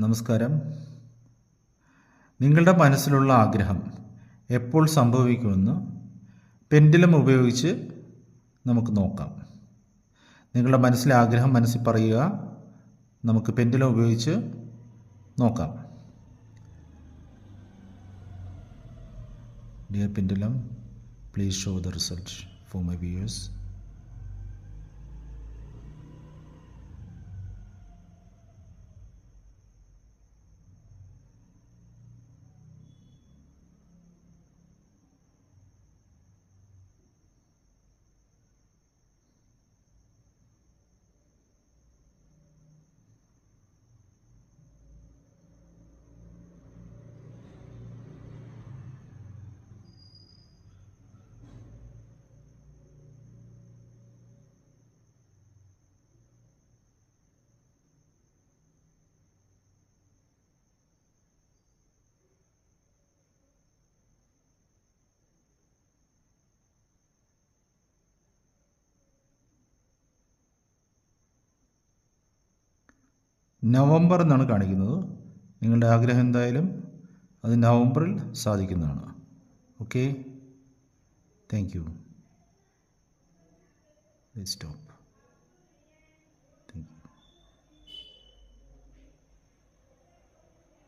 നമസ്കാരം. നിങ്ങളുടെ മനസ്സിലുള്ള ആഗ്രഹം എപ്പോൾ സംഭവിക്കുമെന്ന് പെൻഡിലം ഉപയോഗിച്ച് നമുക്ക് നോക്കാം. നിങ്ങളുടെ മനസ്സിലെ ആഗ്രഹം മനസ്സിൽ പറയുക. നമുക്ക് പെൻഡിലം ഉപയോഗിച്ച് നോക്കാം. Dear pendulum please show the result for my viewers November എന്നാണ് കാണിക്കുന്നത്. നിങ്ങളുടെ ആഗ്രഹം എന്തായാലും അത് നവംബറിൽ സാധിക്കുന്നതാണ്. Okay thank you stop